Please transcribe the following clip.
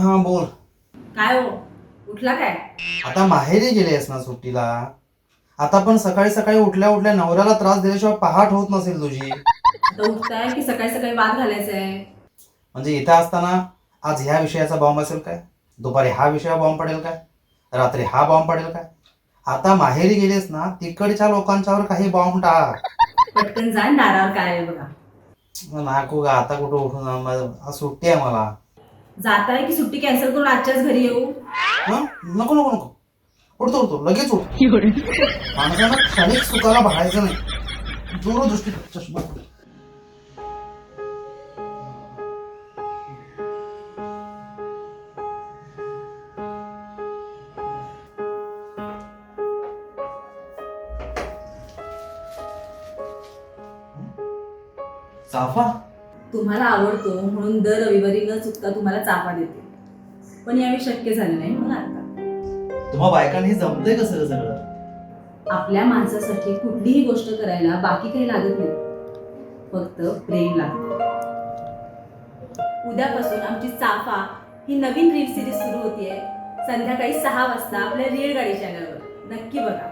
हा बोल. काय हो? उठला काय? आता माहेरी गेलेस ना सुट्टीला. आता पण सकाळी सकाळी उठल्या उठल्या नवऱ्याला त्रास दिल्याशिवाय पहाट होत नसेल तुझी. आता उठताय की सकाळी सकाळी वाद घालायचा आहे म्हणजे इथं असताना आज ह्या विषयाचा बॉम्ब असेल काय? दुपारी हा विषय बॉम्ब पडेल काय? रात्री हा बॉम्ब पडेल काय? आता माहेरी गेलेस ना तिकडच्या लोकांच्यावर काही बॉम्ब टाक. पटकन जा दारावर काय आहे बघा. नाकू का आता कुठं उठून जाणार? आज सुट्टी आहे मला. जाताय की सुट्टी कॅन्सल करून आजच्याच घरी येऊ? हं? नको नको नको. उठतो उठतो. लगेच उठ. माणसाला क्षणिक सुखाला बघायचं नाही. दूरदृष्टी चष्मा चाफा? तुम्हाला आवडतो म्हणून दर रविवारी न चुकता तुम्हाला चापा देते. पण यावेळी शक्य झालं नाही मला आता. तुम्हा बायकांना हे जमतंय कसं रे सगळं? आपल्या माणसासाठी कुठलीही गोष्ट करायला बाकी काही लागत नाही. फक्त प्रेम लागतं. उद्यापासून आमची चाफा ही नवीन रील सिरीज सुरू होतीये. संध्याकाळी सहा वाजता आपल्या रील गाडी चॅनलवर नक्की बघा.